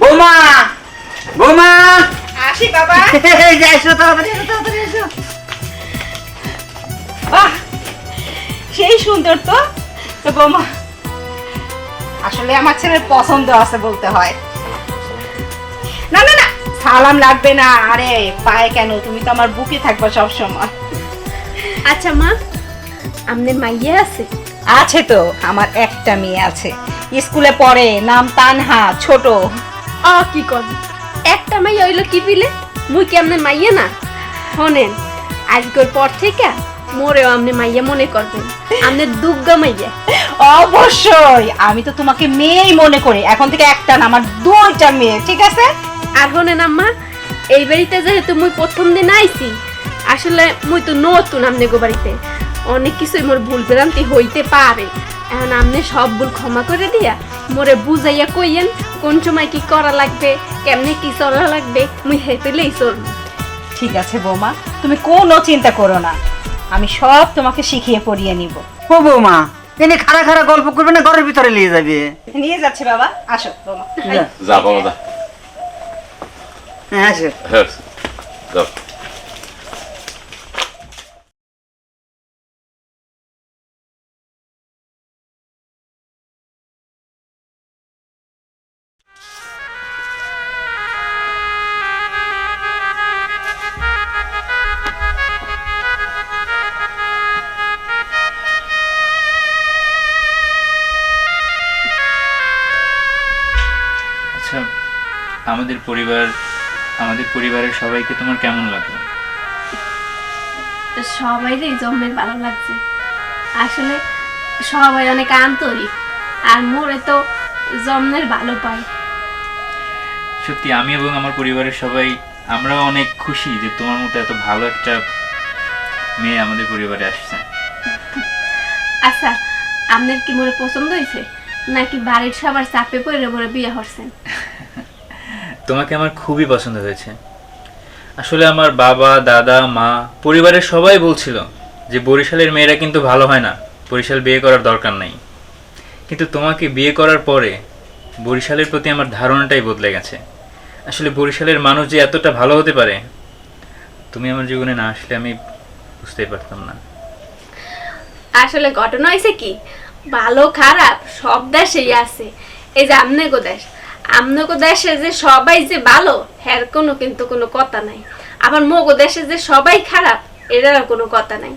বৌমা! বৌমা! আসি বাবা। এসো তাড়াতাড়ি এসো, তাড়াতাড়ি এসো। বাহ সেই সুন্দর তো। তো বৌমা আসলে আমার ছেলের পছন্দ আছে বলতে হয়। না না না সালাম লাগবে না। আরে পায়ে কেন? তুমি তো আমার বুকে থাকবে সব সময় আচ্ছা মা আপনার মাইয়া আছে? আছে তো আমার একটা মেয়ে আছে। স্কুলে পড়ে নাম তানহা ছোট। অ কি কর একটা মাইয়া হইল কি পিলে মুই কি আপনার মাইয়া না? শোনেন আজকের পর থেকে মোরেও আপনি মাইয়া মনে করবেন। আপনার দুগ্গা মাইয়া। অবশ্যই আমি তো তোমাকে মেয়েই মনে করি। এখন থেকে একটা না আমার দুইটা মেয়ে ঠিক আছে? আর শোনেন আম্মা এই বাড়িতে যেহেতু মুই প্রথম দিন আইছি আসলে মুই তো নতুন আমনে গো বাড়িতে। অনেক কিছুই মোর ভুল ভ্রান্তি হইতে পারে। এখন আপনি সব ভুল ক্ষমা করে দিয়া মোরে বুঝাইয়া কইয়েন কোন সময় কি করা লাগবে কেমনে কি চলা লাগবে মুই হেঁটেলেই চলবো। ঠিক আছে বৌমা তুমি কোনো চিন্তা করো না। আমি সব তোমাকে শিখিয়ে পড়িয়ে নিব। ও বৌমা এনে খারা খারা গল্প করবে না ঘরের ভিতরে নিয়ে যাবে? নিয়ে যাচ্ছে বাবা আসো বৌমা। যা, যা বাবা যা। হ্যাঁ আসো। হ্যাঁ আমাদের পরিবার আমাদের পরিবারের সবাইকে তোমার কেমন লাগল? সবাইরই জমের ভালো লাগছে। আসলে সবাই অনেক আন্তরিক আর মোরে তো জন্মের ভালো পায়। সত্যি আমি এবং আমার পরিবারের সবাই আমরাও অনেক খুশি যে তোমার মতো এত ভালো একটা মেয়ে আমাদের পরিবারে আসছে। আচ্ছা আপনার কি মোরে পছন্দ হয়েছে? নাকি বাড়ির সবার চাপে পড়ে মোরে বিয়ে হচ্ছেন তোমাকে আমার খুবই পছন্দ হয়েছে। আসলে আমার বাবা, দাদা, মা, পরিবারের সবাই বলছিল যে বরিশালের মেয়েরা কিন্তু ভালো হয় না, বরিশাল বিয়ে করার দরকার নাই। কিন্তু তোমাকে বিয়ে করার পরে বরিশালের প্রতি আমার ধারণাটাই বদলে গেছে। আসলে বরিশালের মানুষ যে এতটা ভালো হতে পারে, তুমি আমার জীবনে না আসলে আমি বুঝতেই পারতাম না। আসলে ঘটনা হয়েছে কি? ভালো, খারাপ, সব দেশেই আছে। এই যে আমনেগো দেশ আমনেগো দেশে যে সবাই যে ভালো এর কোনো কিন্তু কোনো কথা নাই। আবার মগো দেশে যে সবাই খারাপ এটারও কোনো কথা নাই।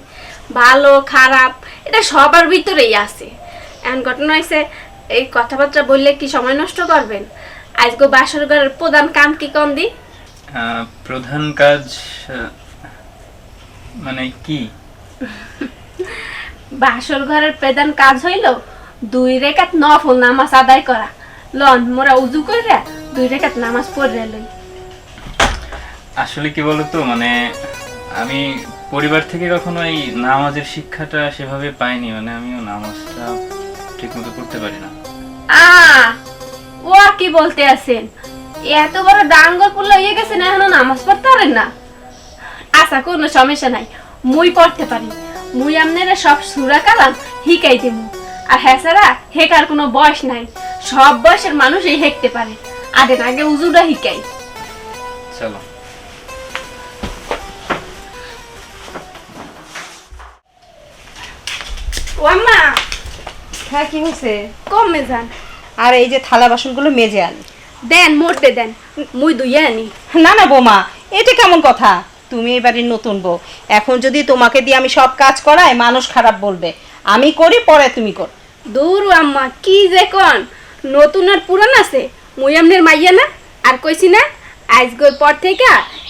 ভালো খারাপ এটা সবার ভিতরেই আছে। এখন ঘটনা হয়েছে এই কথাবার্তা বললে কি সময় নষ্ট করবেন? আজকে বাসর ঘরের প্রধান কাম কি কম দি প্রধান কাজ মানে কি? বাসর ঘরের প্রধান কাজ হইল দুই রেখাত নফল নামাজ আদায় করা। লন মোরা উজু করে দুই রেখাত নামাজ পড়ে লই। আসলে কি বলতো মানে আমি পরিবার থেকে কখনো এই নামাজের শিক্ষাটা সেভাবে পাইনি মানে আমিও নামাজটা ঠিক মতো করতে পারি না। আ ও কি বলতে আছেন? এত বড় ডাঙ্গর পুল্লা হয়ে গেছেন এখনও নামাজ পড়তে পারেন না? আচ্ছা কোনো সমস্যা নাই মুই পড়তে পারি। মুই আপনারা সব সুরা কালাম হিকাই দেব। আর হ্যাঁ স্যারা হেকার কোনো বয়স নাই। সব বয়সের মানুষই হেঁকতে পারে। আগে আগে উজুটা হিকাই। চলো। ও আম্মা! হ্যাঁ কি হয়েছে কমে যান আর এই যে থালা বাসনগুলো মেজে আনি। দেন মোটে দেন। মুই দুইয়া আনি। না না বৌমা এটা কেমন কথা? তুমি এবারে নতুন বউ। এখন যদি তোমাকে দিয়ে আমি সব কাজ করাই মানুষ খারাপ বলবে। আমি করি পরে তুমি কর। দূর আম্মা কি যে কন। নতুন আর পুরান আছে। মুই মাইয়া না, আর কইছি না আজকের পর থেকে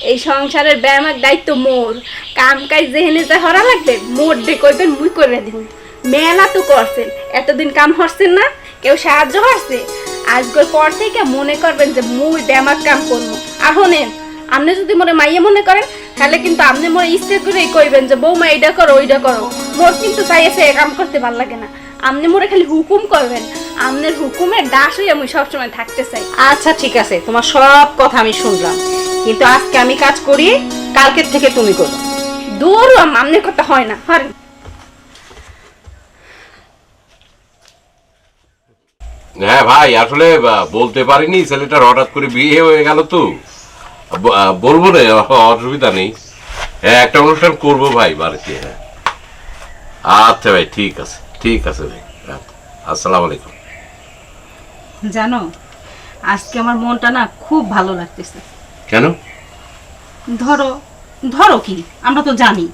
এই সংসারের ব্যায়ামের দায়িত্ব মোর। কাম কাজ যেহেনে যে হরা লাগবে, মোর ডে কইবেন মুই করে দিব। মেলা তো করছেন, এতদিন কাম হরছেন না, কেউ সাহায্য হরছে। আজকের পর থেকে মনে করবেন যে মুই ব্যায়ামের কাম করব। আর হনেন আপনি যদি মোরে মাইয়া মনে করেন, তাহলে কিন্তু আপনি মোরে ইচ্ছে করেই কইবেন যে, বৌমা এইটা করো ওইটা করো। মোর কিন্তু চাইছে এ কাম করতে ভালো লাগে না। আপনি মোরে খালি হুকুম করবেন আপনার হুকুমের দাস হয়ে আমি সবসময় থাকতে চাই। আচ্ছা ঠিক আছে। তোমার সব কথা আমি শুনলাম। কিন্তু আজকে আমি কাজ করি কালকের থেকে তুমি করো। দূর আপনার কথা হয় না হরেন হ্যাঁ ভাই আসলে বলতে পারিনি ছেলেটার হঠাৎ করে বিয়ে হয়ে গেল তো। বলব না অসুবিধা নেই। হ্যাঁ একটা অনুষ্ঠান করব ভাই বাড়িতে হ্যাঁ। আচ্ছা ভাই ঠিক আছে ঠিক আছে ভাই। আসসালামু আলাইকুম। জানো আজকে আমার মনটা না খুব ভালো লাগতেছে। কেন? ধরো ধরো কি আমরা তো জানি।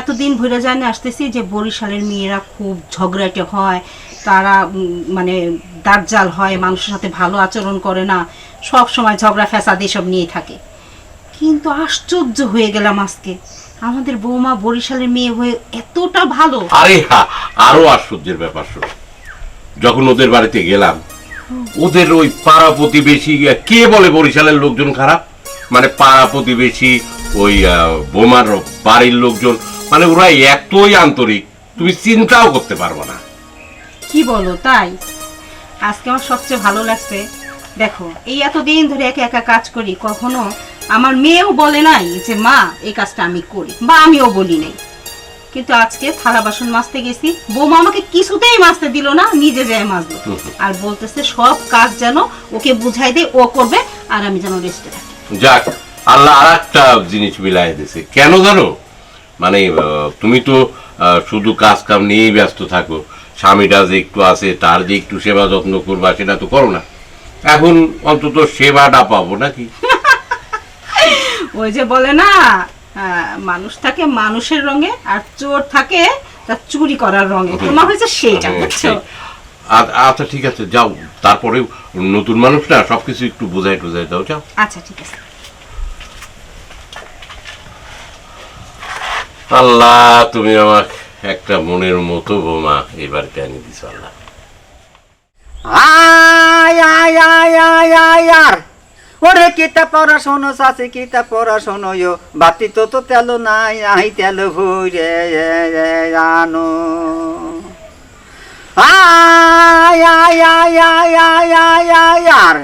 এতদিন ভরে জানে আসতেছি যে বরিশালের মেয়েরা খুব ঝগড়াটে হয় তারা মানে দার্জাল হয় মানুষের সাথে ভালো আচরণ করে না সব সময় ঝগড়া ফ্যাসাদ এসব নিয়ে থাকে। কিন্তু আশ্চর্য হয়ে গেলাম আজকে। আমাদের বৌমা বরিশালের মেয়ে হয়ে এতটা ভালো। আরে আরও আশ্চর্যের ব্যাপার শোনো। যখন ওদের বাড়িতে গেলাম ওদের ওই পাড়া প্রতিবেশী, কে বলে বরিশালের লোকজন খারাপ? মানে পাড়া প্রতিবেশী, ওই বোমার বাড়ির লোকজন মানে ওরা এতই আন্তরিক, তুমি চিন্তাও করতে পারব না। কি বলো, তাই? আজকে আমার সবচেয়ে ভালো লাগছে। দেখো, এই এতদিন ধরে একা একা কাজ করি, কখনো আমার মেয়েও বলে নাই যে, মা, এই কাজটা আমি করি, বা আমিও বলি নাই। কিন্তু আজকে থালা বাসন মাজতে গেছি। বৌমা আমাকে কিছুতেই মাজতে দিল না নিজে যায় মাজলো। আর বলতেছে সব কাজ যেন ওকে বুঝাই দে ও করবে আর আমি যেন রেস্টে থাকি। যাক আল্লাহ আর একটা জিনিস মিলাই দিছে কেন জানো? মানে তুমি তো শুধু কাজ কাম নিয়েই ব্যস্ত থাকো। স্বামীটা যে একটু আছে তার যে একটু সেবা যত্ন করবা সেটা তো করো না। এখন অন্তত সেবাটা পাবো নাকি? ওই যে বলে না মানুষ থাকে মানুষের রঙে আর চোর থাকে তার চুরি করার রঙে। তোমার হয়েছে সেইটা হ্যাঁ, বুঝছ? আচ্ছা ঠিক আছে যাও। তারপরে নতুন মানুষ না সবকিছু একটু বোঝাই টোঝাই দাও যাও। আচ্ছা ঠিক আছে। আল্লাহ তুমি আমার একটা মনের মতো বোমা এবার বাড়িতে দিছ আল্লাহ। আয় আয় আয় আয় আয় আর ওরে কিতা পড়াশোনো চাষি কিতা পড়াশোনো ইয়ো বাতি তো তো তেল নাই আই তেল ভুরে জানো আর।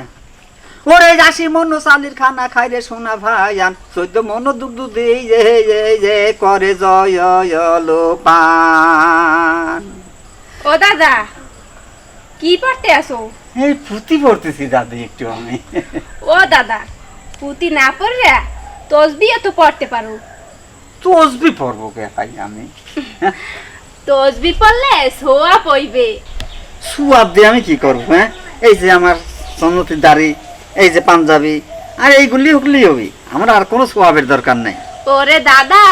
ওরে যাসি মনো চালির খানা খাই রে সোনা ভাইয়ান। চৈদ্দ মনো দুগ্ধ দেই যে যে যে করে জয় লো ও দাদা, কি পড়তে আসো এই পুঁতি পড়তেছি দাদি একটু আমি। ও দাদা পুঁতি না তসবিও তো পড়তে পারো। তসবি পড়ব কে ভাই আমি? তসবি পড়লে সোয়া পইবে দিয়ে আমি কি করব হ্যাঁ? এই যে আমার সন্নতি দাড়ি এই যে পাঞ্জাবি আর এইগুলি হুগলি হবি। আমার আর কোনো সোয়াবের দরকার নাই। ওরে দাদা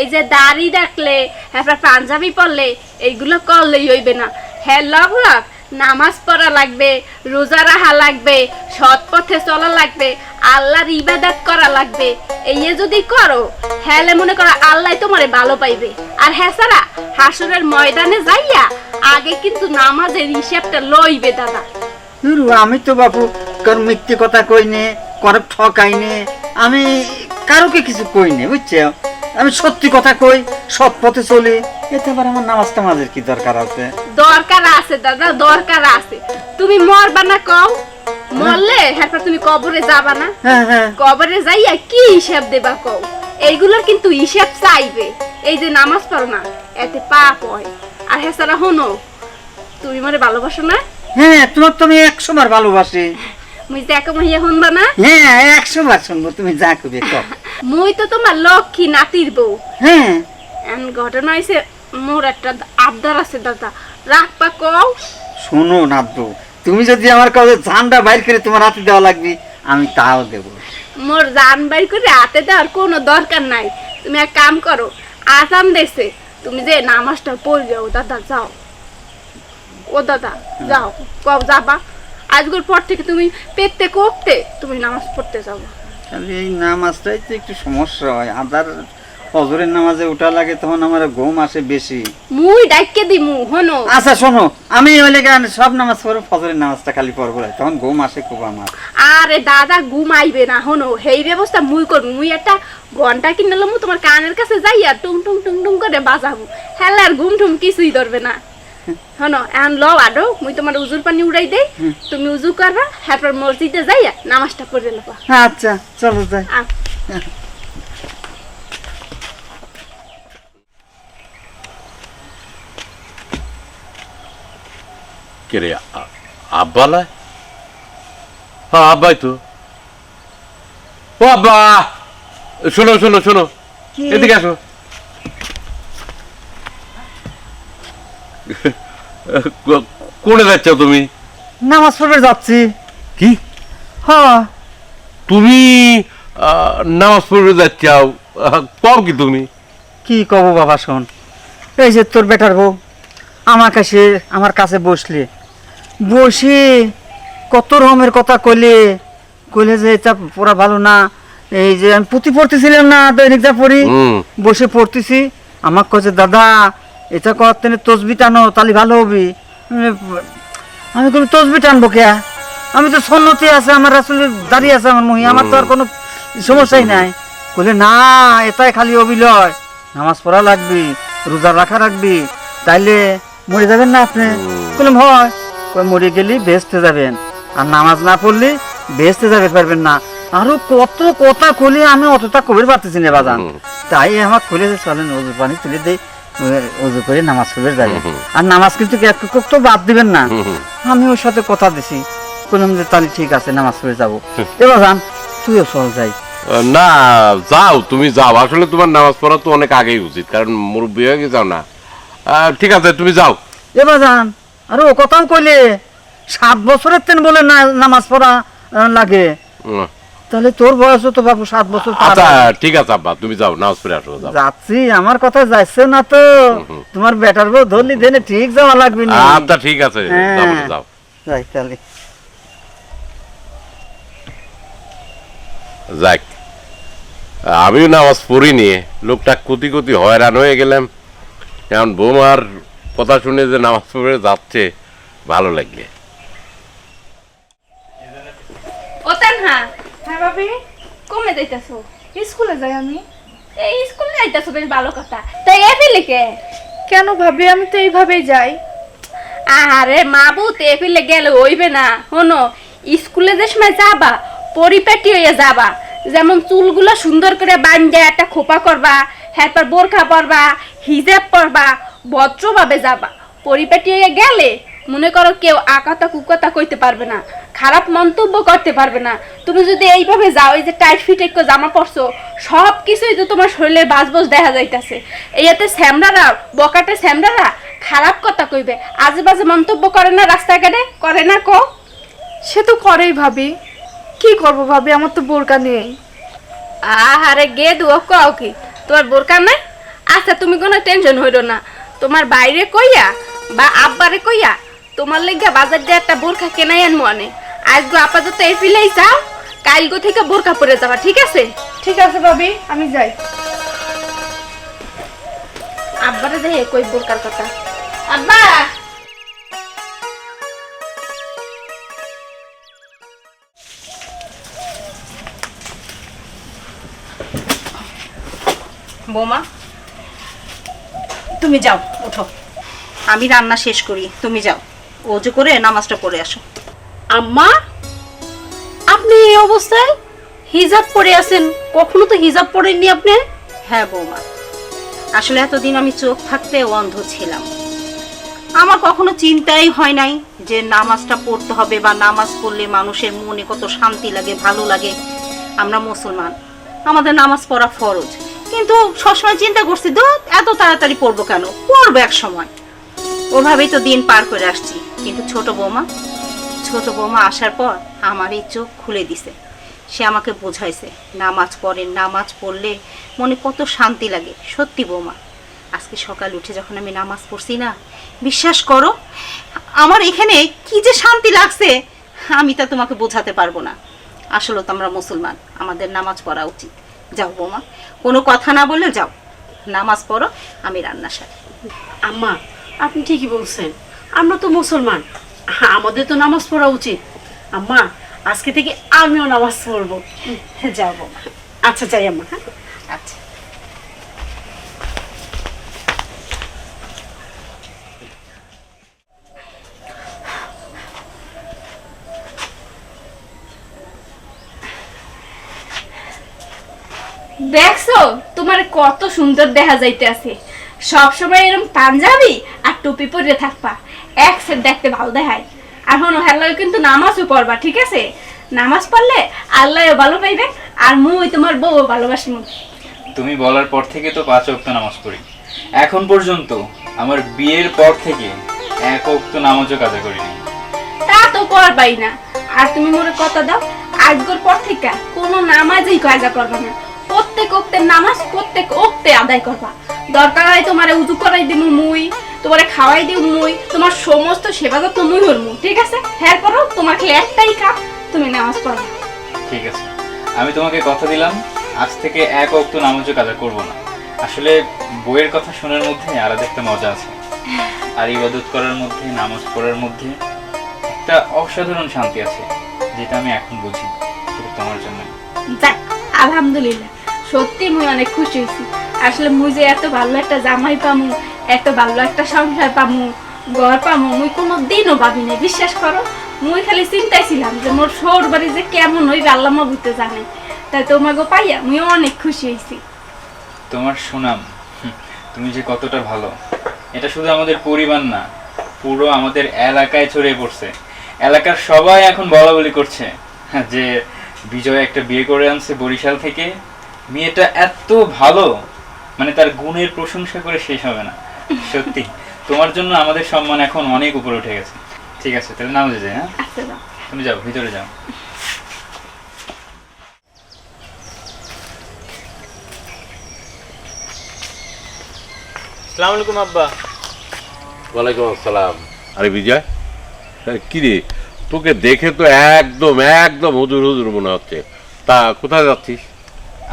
এই যে দাড়ি রাখলে হ্যাঁ পাঞ্জাবি পরলে এইগুলো করলেই হইবে না। হ্যাঁ লগ লগ নামাজ পড়া লাগবে, রোজা রাখা লাগবে, সৎ পথে চলা লাগবে, আল্লাহর ইবাদত করা লাগবে। এই যদি করো হ্যালে মনে করো আল্লাহ তোমারে ভালো পাইবে। আর হ্যাঁ সারা, হাসরের ময়দানে যাইয়া আগে কিন্তু নামাজের হিসাবটা লইবে দাদা। আমি তো বাপু কারও মিথ্যে কথা কই নে করে ঠকাই নে আমি কারোকে কিছু কই নে বুঝছ? আমি সত্যি কথা কই, সৎ পথে চলি, এতে আবার আমার নামাজ টামাজের কি দরকার আছে? দরকার আছে দাদা দরকার আছে। তুমি মরবা না কও? মরলে হ্যাঁ তুমি কবরে যাবা না? হ্যাঁ হ্যাঁ। কবরে যাইয়া কি হিসাব দেবা কও? এইগুলোর কিন্তু হিসাব চাইবে। এই যে নামাজ পড়ো না এতে পাপ হয়। আর হেসারা হনো তুমি মনে ভালোবাসো না? হ্যাঁ তোমার তো আমি একশো বার ভালোবাসি। মুই মহিয়া শুনবা না? হ্যাঁ একশো বার শুনব তুমি যা কবে মুই তো তোমার লক্ষ্মী নাতির বউ। হ্যাঁ। এমন ঘটনা হয়েছে মোর একটা আবদার আছে দাদা। রাখবা কও। শোনো নাদ্দু তুমি যদি আমার কাছে ঝান্ডা বাইর করে তোমার হাতে দেওয়া লাগবে আমি তাও দেবো। মোর জান বাই করে হাতে দেওয়ার কোনো দরকার নাই। তুমি এক কাম করো আসাম দেশে তুমি যে নামাজটা পড়বে ও দাদা যাও। ও দাদা যাও কব যাবা। আজকের পর থেকে তুমি পেতে কোপতে তুমি নামাজ পড়তে যাব এই নামাজটাই তো একটু সমস্যা হয় আদার ফজরের নামাজে উঠা লাগে তখন আমার ঘুম আসে বেশি। মুই ডাইকে দিমু হনো? আচ্ছা শোনো আমি ওইলে গান সব নামাজ পড়ো ফজরের নামাজটা খালি পড়ব তখন ঘুম আসে খুব আমার। আরে দাদা ঘুম আইবে না হনো? সেই ব্যবস্থা মুই করব মুই একটা ঘণ্টা কিনলাম মু তোমার কানের কাছে যাইয়া টুং টুং টুং টুং করে বাজাবো। হেলার ঘুম টুম কিছুই ধরবে না। হনো এখন ল আডো মুই তোমার উজুর পানি উড়াই দেই তুমি উজু করবা হ্যাপর মসজিদে যাইয়া নামাজটা পড়ে নেবা আচ্ছা চলো যাই। কে রে? আব্বালায় হ্যাঁ আব্বাই তো। ও আব্বা! শোনো শোনো শোনো। এদিকে আসো। কোনে যাচ্ছ তুমি? নামাজ পড়বে যাচ্ছি। কি? হ্যাঁ। তুমি নামাজ পড়তে যাচ্ছাও কও কি তুমি? কি কব বাবা শোন? এই যে তোর বেটার বউ আমার কাছে আমার কাছে বসলে। বসে কত রকমের কথা কইলে। কইলে যে এটা পড়া ভালো না। এই যে আমি পুঁথি পড়তেছিলাম না দৈনিক যা পড়ি বসে পড়তেছি। আমার কাছে দাদা এটা করতে তসবি টানো তাহলে ভালো হবি। আমি কোনো তসবি টানবো কে? আমি তো সন্নতি আছে আমার আসলে দাঁড়িয়ে আছে আমার মহি আমার তো আর কোনো সমস্যাই নাই। বলে না এটাই খালি অবিলয় নামাজ পড়া লাগবি রোজা রাখা রাখবি তাইলে মরে যাবেন না আপনি? বললাম হয়। মরে গেলি বেহেস্তে যাবেন। আর নামাজ না পড়লে বেহেস্তে যাবে পারবেন না। আরও কত কথা খুলে আমি অতটা কবির পারতেছি না বাজান। তাই আমার খুলে চলেন ওজু পানি তুলে দেই ওজু করে নামাজ পড়বে যাবে আর নামাজ কিন্তু তো বাদ দিবেন না। আমি ওর সাথে কথা দিছি। বললাম যে তাহলে ঠিক আছে নামাজ পড়ে যাব। এবার যান তুইও চল যাই। না যাও তুমি যাও। আসলে তোমার নামাজ পড়া তো অনেক আগেই উচিত কারণ মুরব্বী হয়ে গেছে না। ঠিক আছে তুমি যাও। এবার যান আর ও কথাও কইলে সাত বছরের তেন বলে নামাজ পড়া লাগে। তাহলে তোর বয়সও তো বাবু সাত বছর আচ্ছা ঠিক আছে আব্বা তুমি যাও নামাজ পড়ে আসো যাও। যাচ্ছি আমার কথা যাচ্ছে না তো। তোমার বেটার বউ ধরলি দেনে ঠিক যাওয়া লাগবে না। আচ্ছা ঠিক আছে হ্যাঁ। যাও যাও। যাই তাহলে। যাক আমিও নামাজ পড়িনি লোকটা কোটি কোটি হয়রান হয়ে গেলাম। এখন বৌমার কথা শুনে যে নামাজ পড়ে যাচ্ছে ভালো লাগলে ও তানহা। হ্যাঁ ভাবি কমে যাইতাছো। স্কুলে যাই আমি। এই স্কুলে যাইতাছো বেশ ভালো কথা। তাই এ ফেলিকে কেন ভাবি? আমি তো এইভাবেই যাই। আরে ফেলে গেলে হইবে না। হনো স্কুলে যে সময় যাবা পরিপাটি হয়ে যাবা। যেমন চুলগুলো সুন্দর করে বান্ধে একটা খোপা করবা এরপর বোরখা পরবা হিজাব পরবা ভদ্রভাবে যাবা। পরিপাটি হয়ে গেলে মনে করো কেউ আকাতা কুকতা কইতে পারবে না খারাপ মন্তব্য করতে পারবে না। তুমি যদি এইভাবে যাও এই যে টাইট ফিট একটু জামা পরছো সব কিছুই তো তোমার শরীরের বাজবজ দেখা যাইতাছে। এইয়াতে স্যামরারা বকাটে স্যামরারা খারাপ কথা কইবে। আজে বাজে মন্তব্য করে না রাস্তাঘাটে? করে না কো। সে তো করেই ভাবি। কি করব ভাবি? আমার তো বোরকা নেই। আহারে গে দুও কও কি? তোমার বোরকা নাই? আচ্ছা তুমি কোনো টেনশন হইল না। তোমার বাইরে কইয়া বা আব্বারে কইয়া তোমার লেগে বাজার দিয়ে একটা বোরখা কেনাই আনব অনে আজগো আপাতত এই ফিলেই যাও কালগো থেকে বোরখা পরে যাবা ঠিক আছে? ঠিক আছে ভাবি আমি যাই। আব্বারে দেখে কই বোরকার কথা? আব্বা! বৌমা তুমি যাও ওঠো। আমি রান্না শেষ করি তুমি যাও। ওজু করে নামাজটা পড়ে আসো। আম্মা আপনি এই অবস্থায় হিজাব পরে আছেন? কখনো তো হিজাব পরেননি আপনি? হ্যাঁ বৌমা আসলে এতদিন আমি চোখ থাকতে অন্ধ ছিলাম। আমার কখনো চিন্তাই হয় নাই যে নামাজটা পড়তে হবে বা নামাজ পড়লে মানুষের মনে কত শান্তি লাগে ভালো লাগে। আমরা মুসলমান আমাদের নামাজ পড়া ফরজ। কিন্তু সবসময় চিন্তা করছি তো এত তাড়াতাড়ি পড়ব কেন? পড়ব এক সময়। ওভাবেই তো দিন পার করে আসছি। কিন্তু ছোট বৌমা ছোট বৌমা আসার পর আমার এই চোখ খুলে দিছে। সে আমাকে বোঝাইছে, নামাজ পড়ে, নামাজ পড়লে মনে কত শান্তি লাগে। সত্যি বৌমা, আজকে সকাল উঠে যখন আমি নামাজ পড়ছি না, বিশ্বাস করো, আমার এখানে কি যে শান্তি লাগছে, আমি তা তোমাকে বোঝাতে পারব না। আসলে তো আমরা মুসলমান, আমাদের নামাজ পড়া উচিত। যাও বৌমা কোনো কথা না বলে যাও নামাজ পড়ো আমি রান্না সারি। আম্মা আপনি ঠিকই বলছেন আমরা তো মুসলমান আমাদের তো নামাজ পড়া উচিত। আম্মা আজকে থেকে আমিও নামাজ পড়ব। যাও বৌমা। আচ্ছা যাই আম্মা হ্যাঁ। আচ্ছা। দেখছ? তোমার কত সুন্দর দেখা যাইতে আছে সবসময় এরকম পাঞ্জাবি আর টুপি পরে থাকবা। এক সেট দেখতে ভালো দেখায়। এখন হেলায় কিন্তু নামাজও পড়বা ঠিক আছে? নামাজ পড়লে আল্লাহও ভালো পাইবে আর মুই তোমার বউ ভালোবাসি তুমি বলার পর থেকে তো পাঁচ অক্ত নামাজ পড়ি। এখন পর্যন্ত আমার বিয়ের পর থেকে এক অক্ত নামাজও কাজা করিনি। তা তো করবাই না। আর তুমি মোরে কথা দাও আজকের পর থেকে কোনো নামাজই কাজা করবা না। প্রত্যেক অক্তের নামাজ প্রত্যেক অক্তে আদায় করবা। দরকার হয় তোমারে উজু করাই দিব মুই তোমারে খাওয়াই দিব মুই তোমার সমস্ত সেবা যত্ন মুই হরমু ঠিক আছে? হ্যাঁ করো তোমার খালি একটাই কাজ তুমি নামাজ পড়ো ঠিক আছে। আমি তোমাকে কথা দিলাম আজ থেকে এক অক্ত নামাজও কাজা করব না। আসলে বইয়ের কথা শোনার মধ্যে আলাদা একটা মজা আছে। আর ইবাদত করার মধ্যে নামাজ পড়ার মধ্যে একটা অসাধারণ শান্তি আছে যেটা আমি এখন বুঝি সেটা তোমার জন্য যাক আলহামদুলিল্লাহ। সত্যি মুই অনেক খুশি হয়েছি। আসলে মুই যে এত ভালো একটা জামাই পামু, এত ভালো একটা সংসার পামু, ঘর পামু, মুই কোনো দিনও ভাবি নাই বিশ্বাস করো, মুই খালি চিন্তায় ছিলাম যে মোর সৌর বাড়ি যে কেমন হইবে আল্লাহ বুঝতে জানে। তাই তোমাকে পাইয়া মুই অনেক খুশি হয়েছি। তোমার সুনাম তুমি যে কতটা ভালো। এটা শুধু আমাদের পরিবার না, পুরো আমাদের এলাকায় ছড়িয়ে পড়ছে। এলাকার সবাই এখন বলা বলি করছে যে বিজয় একটা বিয়ে করে আনছে বরিশাল থেকে। মেয়েটা এত ভালো মানে তার গুণের প্রশংসা করে শেষ হবে না। সত্যি তোমার জন্য আমাদের সম্মান এখন অনেক উপরে উঠে গেছে। ঠিক আছে তাহলে নামে যাই হ্যাঁ? তুমি যাও ভিতরে যাও। সালাম আলাইকুম আব্বা। ওয়ালাইকুম আসসালাম। আরে বিজয় কি রে? তোকে দেখে তো একদম একদম হুজুর হুজুর মনে হচ্ছে। তা কোথায় যাচ্ছিস?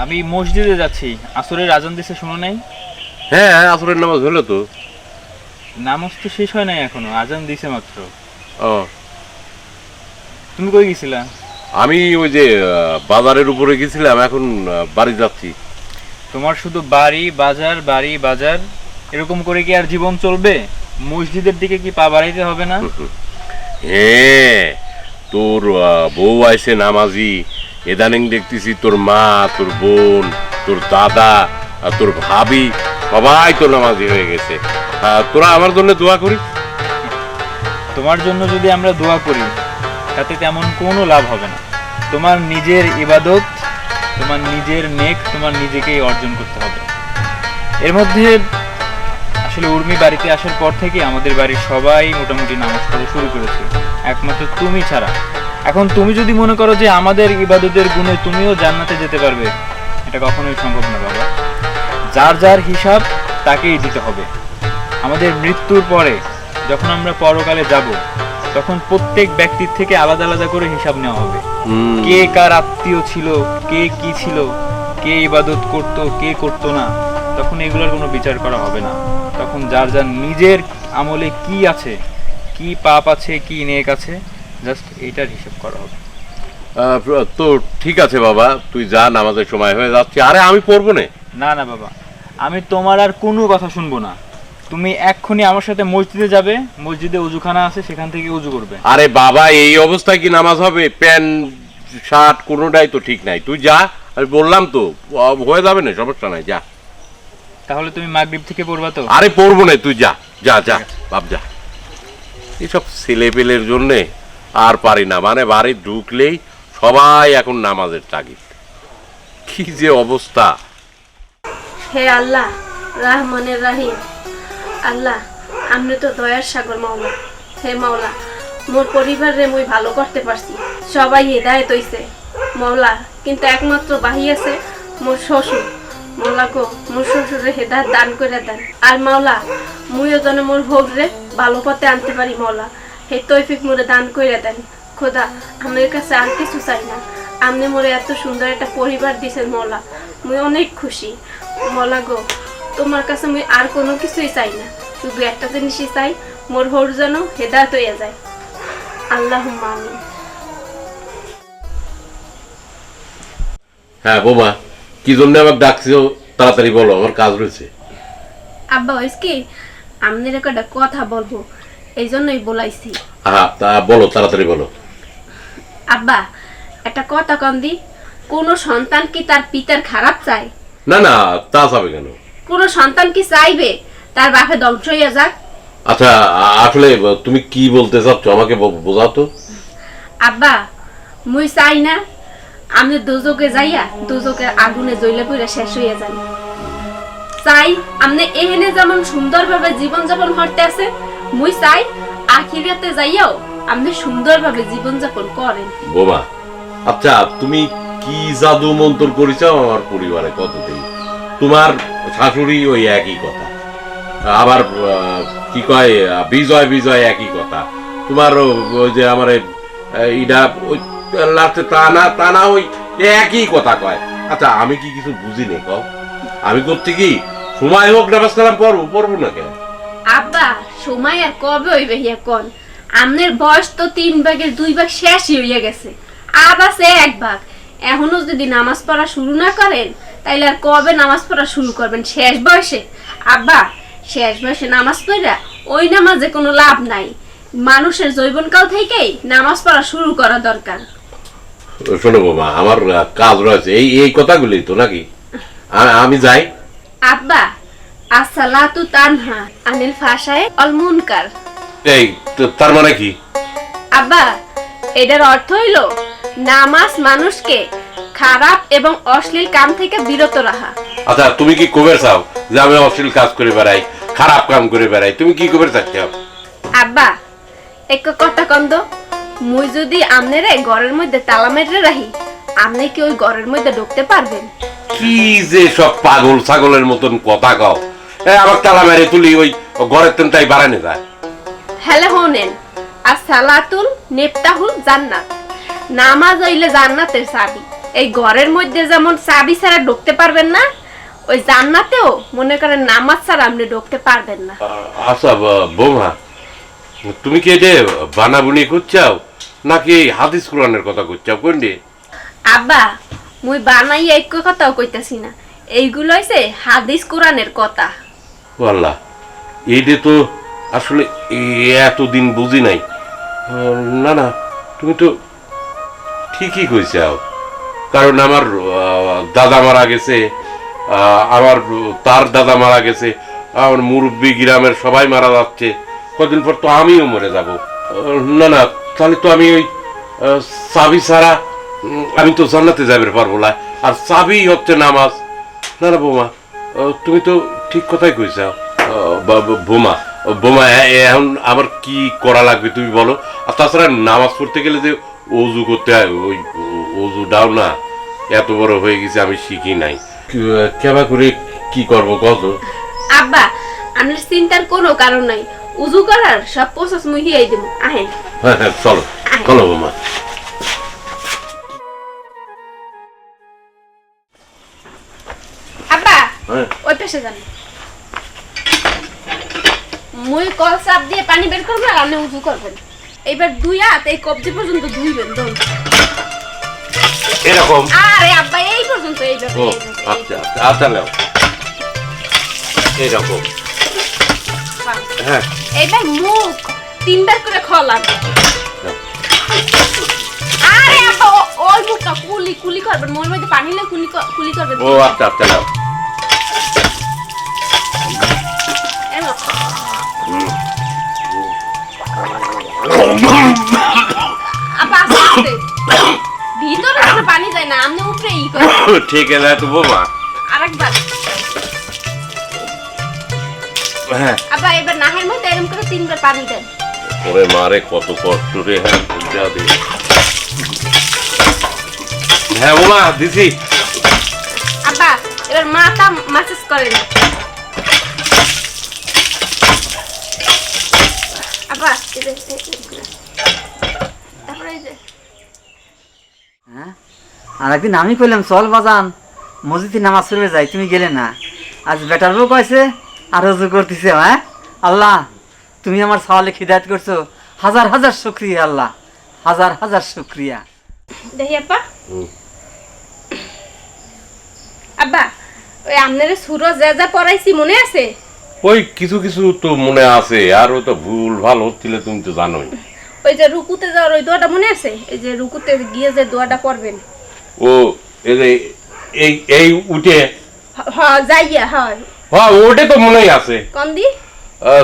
আমি মসজিদে যাচ্ছি। আসরের আজান দিছে শুনো নাই? হ্যাঁ আসরের নামাজ হলো তো। নামাজ তো শেষ হয় নাই এখনও আজান দিছে মাত্র। ও। তুমি কই গেছিলা? আমি ওই যে বাজারের উপরে গেছিলাম এখন বাড়ি যাচ্ছি। তোমার শুধু বাড়ি বাজার বাড়ি বাজার এরকম করে কি আর জীবন চলবে? মসজিদের দিকে কি পা বাড়াইতে হবে না? হ্যাঁ তোর বউ আইসে নামাজি এদানিং দেখতেছি তোর মা, তোর বোন, তোর দাদা, আর তোর ভাবি, সবাই তো নামাজি হয়ে গেছে। তোরা আমার জন্য দোয়া করিস। তোমার জন্য যদি আমরা দোয়া করি, তাতে তেমন কোনো লাভ হবে না। তোমার নিজের ইবাদত, তোমার নিজের নেক, তোমার নিজেকেই অর্জন করতে হবে। এর মধ্যে আসলে উর্মি বাড়িতে আসার পর থেকে আমাদের বাড়ির সবাই মোটামুটি নামাজ পড়া শুরু করেছে। একমাত্র তুমি ছাড়া। এখন তুমি যদি মনে করো যে আমাদের ইবাদতের গুণে তুমিও জান্নাতে যেতে পারবে এটা কখনোই সম্ভব না বাবা। যার যার হিসাব তাকেই দিতে হবে। আমাদের মৃত্যুর পরে যখন আমরা পরকালে যাব তখন প্রত্যেক ব্যক্তির থেকে আলাদা আলাদা করে হিসাব নেওয়া হবে। কে কার আত্মীয় ছিল কে কি ছিল কে ইবাদত করত কে করতো না তখন এগুলোর কোনো বিচার করা হবে না। তখন যার যার নিজের আমলে কি আছে কি পাপ আছে কি নেক আছে জাস্ট এইটার হিসাব করা হবে। তো ঠিক আছে বাবা তুই যা নামাজের সময় হয়ে যাচ্ছে। আরে আমি পড়ব না। না না বাবা আমি তোমার আর কোনো কথা শুনব না। তুমি এক্ষুনি আমার সাথে মসজিদে যাবে মসজিদে উজুখানা আছে সেখান থেকে উজু করবে। আরে বাবা এই অবস্থায় কি নামাজ হবে? প্যান্ট শার্ট কোনোটাই তো ঠিক নাই। তুই যা আমি বললাম তো হয়ে যাবে না সমস্যা নাই যা। তাহলে তুমি মাগরিব থেকে পড়বা তো? আরে পড়ব না তুই যা যা যা বাপ যা। এসব ছেলে পেলের জন্যে আর পারি না। মানে বাড়ি ঢুকলেই সবাই এখন নামাজের তাগিদ। কি যে অবস্থা। হে আল্লাহ, রাহমানের রাহিম। আল্লাহ আপনি তো দয়ার সাগর মাওলা। হে মাওলা, মোর পরিবারে মুই ভালো করতে পারছি। সবাই হেদায়ত হইছে। মাওলা, কিন্তু একমাত্র বাহি আছে মোর শ্বশুর। মাওলা গো, মোর শ্বশুরে হেদায়ত দান করে দেন। আর মাওলা, মুইও যেন মোর ভোগ রে ভালো পথে আনতে পারি মাওলা। হে তৈফিক মোরে দান করে দেন। খোদা আমার কাছে আর কিছু চাই না। আপনি মোরে এত সুন্দর একটা পরিবার দিছেন মৌলা মুই অনেক খুশি। মৌলা গো তোমার কাছে মুই আর কোনো কিছুই চাই না। শুধু একটা জিনিসই চাই মোর হোর যেন হেদায়ত হয়ে যায়। আল্লাহ আমিন। হ্যাঁ বোমা কি জন্য আমাকে ডাকছো? তাড়াতাড়ি বলো আমার কাজ রয়েছে। আব্বা ওইস কি? আপনার একটা কথা বলব। এই জন্যই বলাইছি। হ্যাঁ তা বলো তাড়াতাড়ি বলো। আব্বা একটা কথা কন দি কোনো সন্তান কি তার পিতার খারাপ চায়? না না তা কেন? কোনো সন্তান কি চাইবে? তার বাপে ধ্বংস হইয়া যাক। আচ্ছা আসলে তুমি কি বলতে চাচ্ছ আমাকে বোঝাও তো। আব্বা মুই চাই না আমি দুজকে যাইয়া দুজকের আগুনে জ্বলে পুরে শেষ হইয়া যাই। চাই আমনে এহেনে যেমন সুন্দরভাবে জীবন যাপন করতে আছে মুই চাই আখিরাতে যাইয়াও আপনি সুন্দরভাবে জীবন যাপন করেন। বোমা আচ্ছা তুমি কি জাদু মন্তর করেছ আমার পরিবারে কতদিন? তোমার শাশুড়ি ওই একই কথা। আবার কি কয় বিজয় বিজয় একই কথা। তোমার ওই যে আমার ইডা ওই লাস্টে তা না তা না ওই একই কথা কয়। আচ্ছা আমি কি কিছু বুঝি নে কও? আমি করতে কি? সময় হোক নামাজ কালাম পড়ব পড়ব না কেন? আব্বা সময় আর কবে হইবে হিয়া কোন? আমনের বয়স তো তিন ভাগের দুই ভাগ শেষই হইয়া গেছে। আর আছে এক ভাগ। এখনও যদি নামাজ পড়া শুরু না করেন তাইলে আর কবে নামাজ পড়া শুরু করবেন শেষ বয়সে? আব্বা শেষ বয়সে নামাজ পড়া ওই নামাজে কোনো লাভ নাই। মানুষের জৈবনকাল থেকেই নামাজ পড়া শুরু করা দরকার। শোনো বোমা আমার কাজ রয়েছে। এই এই কথাগুলি তো নাকি? আমি যাই। আব্বা আসসালাতু তানহা আনিল ফাশায়ে অল মুনকার। এই তো- তার মানে কি? আব্বা এটার অর্থ হইল নামাজ মানুষকে খারাপ এবং অশ্লীল কাম থেকে বিরত রাখা। আচ্ছা তুমি কি কবে চাও? যে আমি অশ্লীল কাজ করে বেড়াই খারাপ কাম করে বেড়াই তুমি কি কবে চাচ্ছ আব্বা এক কথা কন্দ মুই যদি আমনেরে ঘরের মধ্যে তালা মেরে রাখি আপনি কি ওই ঘরের মধ্যে ঢুকতে পারবেন? কি যে সব পাগল ছাগলের মতন কথা কও? এ আমার তালা মেরে তুলি ওই ঘরের তেন তাই বাড়ানো যায়। হ্যালে হোনেন আর সালাতুল নেপতাহুল জান্নাত। নামাজ হইলে জান্নাতের চাবি। এই ঘরের মধ্যে যেমন চাবি ছাড়া ঢুকতে পারবেন না ওই জান্নাতেও মনে করেন নামাজ ছাড়া আপনি ঢুকতে পারবেন না। আচ্ছা বৌমা তুমি কি এটা বানাবুনি করছাও নাকি হাদিস কোরআনের কথা করছাও কোনটি আব্বা মুই বানাই এক কথাও কইতাছি না। এইগুলো হইছে হাদিস কোরআনের কথা। আল্লাহ এইটা তো আসলে এতদিন বুঝি নাই। না না, তুমি তো ঠিকই কইছাও কারণ আমার দাদা মারা গেছে আমার তার দাদা মারা গেছে, আমার মুরব্বী গ্রামের সবাই মারা যাচ্ছে, কদিন পর তো আমিও মরে যাব। না না, তাহলে তো আমি ওই চাবি ছাড়া আমি তো জান্নাতে যাবে পারব না। আর চাবি হচ্ছে নামাজ। না না, বোমা তুমি তো ঠিক কথাই বা- বোমা। বোমা এখন আমার কি করা লাগবে তুমি বলো। আর তাছাড়া নামাজ পড়তে গেলে যে অজু করতে হয় ওই অজু ডাও না। এত বড় হয়ে গেছে আমি শিখি নাই। কেবা করে কি করব কত আব্বা আপনার চিন্তার কোনো কারণ নাই। উজু করার সব প্রসেস মুই হিয়াই দেবো। আহেন। হ্যাঁ হ্যাঁ চলো। চলো বোমা। আব্বা হ্যাঁ। ওই পেশে যান। মুই কল চাপ দিয়ে পানি বের করব আর আপনি উজু করবেন। এইবার দুই হাত এই কবজি পর্যন্ত ধুইবেন দৌড় এরকম? আরে আব্বা এই পর্যন্ত এইভাবে ও আচ্ছা আচ্ছা আচ্ছা নাও। এরকম। হ্যাঁ। এইবার মুখ তিনবার করে খোলা আরে আব্বা ওই মুখটা কুলি কুলি করবেন মোর মধ্যে পানি লে কুলি কুলি করবেন। ও আচ্ছা আচ্ছা নাও। যায় না আমনে উপরে ই করে ঠিক আছে তো বোমা। আরেকবার। হ্যাঁ। আব্বা এবার নাহের মধ্যে এরকম করে তিনবার পানি দেন। ওরে মারে কত কষ্ট রে হ্যাঁ বুঝা দে। হ্যাঁ বোমা দিছি। আব্বা এবার মাথা মাসাজ করেন। আব্বা এই যে, এই যে, তারপরে এই যে হ্যাঁ আর একদিন আমি কইলাম চল বাজান মসজিদে নামাজ পড়বে যাই তুমি গেলে না। আজ বেটার বউ কয়েছে আর রজু করতেছে হ্যাঁ? আল্লাহ তুমি আমার সওয়ালে খিদায়ত করছ। হাজার হাজার শুক্রিয়া আল্লাহ হাজার হাজার শুক্রিয়া। দেখি আব্বা। আব্বা ওই আপনারে সুরজ যা যা পড়াইছি মনে আছে? ওই কিছু কিছু তো মনে আছে আর ও তো ভুল ভালো হচ্ছিল তুমি তো জানোই। ওই যে রুকুতে যাওয়ার ওই দোয়াটা মনে আছে? এই যে রুকুতে গিয়ে যে দোয়াটা পড়বেন। ও এই এই উঠে। হ- হ যাইয়া হয় হ্যাঁ ওটা তো মনেই আছে। কম দি?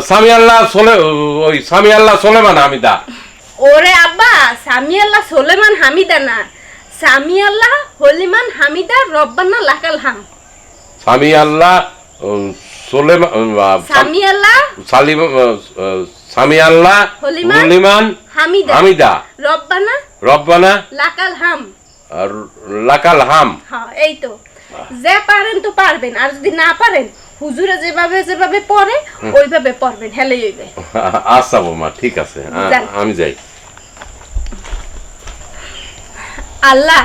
সামি আল্লাহ সোলে ওই সামি আল্লাহ সোলেমান হামিদা। ওরে আব্বা সামি আল্লাহ সোলেমান হামিদা না। সামি আল্লাহ হলিমান হামিদা রব্বানা লাকাল হাম। সামি আল্লাহ সোলেমান সামি আল্লাহ সালিম সামি আল্লাহ হলিমান হলিমান হামিদা। হামিদা। রব্বানা রব্বানা লাকাল হাম। আর লাকাল হাম। হ্যাঁ এই তো। যে পারেন তো পারবেন আর যদি না পারেন হুজুরে যেভাবে যেভাবে পড়ে ওইভাবে পড়বেন হেলে হইবে। আচ্ছা বৌমা ঠিক আছে আমি যাই। আল্লাহ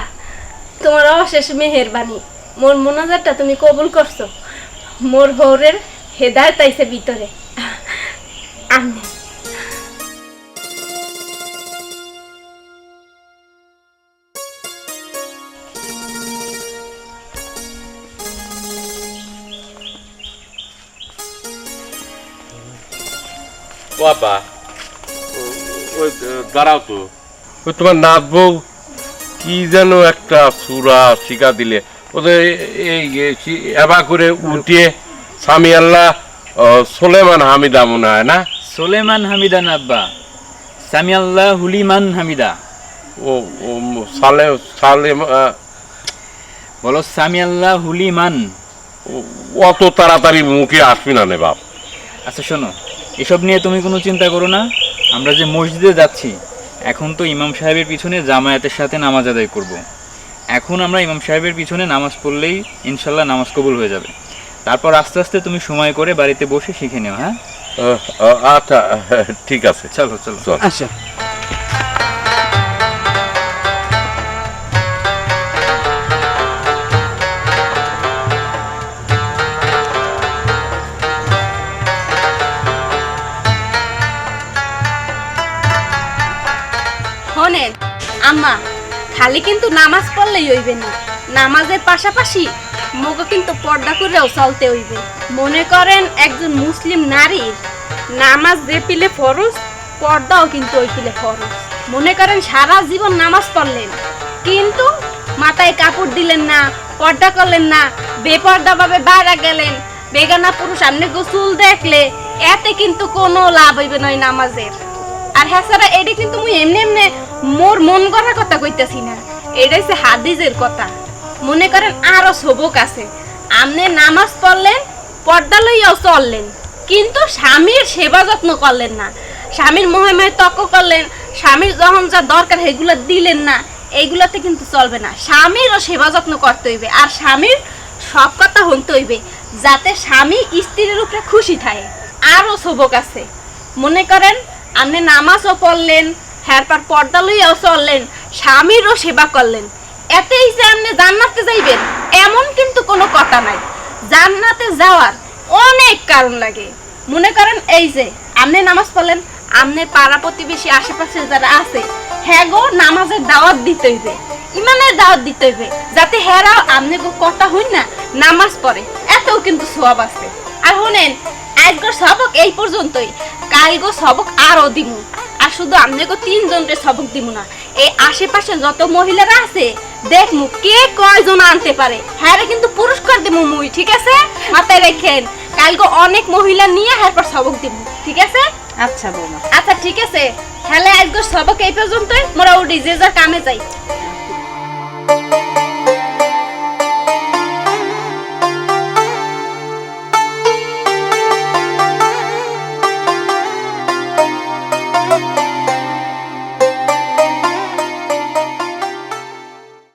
তোমার অশেষ মেহেরবানি। মোর মোনাজারটা তুমি কবুল করছ। মোর হৌরের হেদায়ত আইছে ভিতরে। আমি বাবা ওই দাঁড়াও তো। ওই তোমার নাথ বউ কি যেন একটা সুরা শিখা দিলে। ওদের এই এবা করে উঠিয়ে স্বামী আল্লাহ সোলেমান হামিদা মনে হয় না? সোলেমান হামিদা না আব্বা। সামি আল্লাহ হুলিমান হামিদা। ও ও সালে আহ, বলো সামি আল্লাহ হুলিমান। অত তাড়াতাড়ি মুখে আসবি না নে বাপ। আচ্ছা শোনো। এসব নিয়ে তুমি কোনো চিন্তা করো না। আমরা যে মসজিদে যাচ্ছি এখন তো ইমাম সাহেবের পিছনে জামায়াতের সাথে নামাজ আদায় করব। এখন আমরা ইমাম সাহেবের পিছনে নামাজ পড়লেই ইনশাল্লাহ নামাজ কবুল হয়ে যাবে। তারপর আস্তে আস্তে তুমি সময় করে বাড়িতে বসে শিখে নিও হ্যাঁ? আচ্ছা ঠিক আছে। চলো চলো। চল। আচ্ছা। আম্মা খালি কিন্তু নামাজ পড়লেই হইবে না। নামাজের পাশাপাশি মোকে কিন্তু পর্দা করেও চলতে হইবে। মনে করেন একজন মুসলিম নারীর নামাজ যে পিলে ফরজ, পর্দাও কিন্তু ওই পিলে ফরজ। মনে করেন সারা জীবন নামাজ পড়লেন, কিন্তু মাথায় কাপড় দিলেন না, পর্দা করলেন না বেপর্দা ভাবে বাইরে গেলেন, বেগানা পুরুষ সামনে গোসুল দেখলে এতে কিন্তু কোনো লাভ হইবে না ওই নামাজের। আর হ্যাঁ স্যার এটা কিন্তু এমনি এমনি মোর মন গড়ার কথা কইতাছি না। এটা হচ্ছে হাদিসের কথা। মনে করেন আরও সবক আছে। আমনে নামাজ পড়লেন, পর্দা লইয়াও চললেন। কিন্তু স্বামীর সেবা যত্ন করলেন না। স্বামীর মহিমায় তক্ক করলেন, স্বামীর যখন যা দরকার সেগুলো দিলেন না, এইগুলোতে কিন্তু চলবে না। স্বামীরও সেবা যত্ন করতে হইবে, আর স্বামীর সব কথা শুনতে হইবে, যাতে স্বামী স্ত্রীর উপরে খুশি থাকে। আরও সবক আছে। মনে করেন আপনি নামাজও পড়লেন হ্যার পর পর্দা লইয়াও চললেন, স্বামীরও সেবা করলেন। এতেই যে আপনি জান্নাতে যাইবেন, এমন কিন্তু কোনো কথা নাই। জান্নাতে যাওয়ার অনেক কারণ লাগে। মনে করেন এই যে, আপনি নামাজ পড়লেন, আপনি পাড়া প্রতিবেশী আশেপাশে যারা আছে হ্যাঁ গো নামাজের দাওয়াত দিতে হইবে, ইমানের দাওয়াত দিতে হইবে, যাতে হেরাও আপনি গো কথা হই না, নামাজ পড়ে। এতেও কিন্তু সোয়াব আছে। আর শুনেন আজকের সবক এই পর্যন্তই, কালগো সবক আরও দিমু। শুধু আমনেগো তিনজনকে সবক দিমু না। এই আশেপাশে যত মহিলারা আছে দেখমু কে কয়জন আনতে পারে। হ্যাঁ রে কিন্তু পুরস্কার দিমু মুই ঠিক আছে? মাথায় রেখেন কালগো অনেক মহিলা নিয়ে হ্যাঁ পর সবক দিমু ঠিক আছে? আচ্ছা বৌমা। আচ্ছা ঠিক আছে। হ্যালে আজকের সবক এই পর্যন্তই মোরা উঠি যে যার কামে যাই।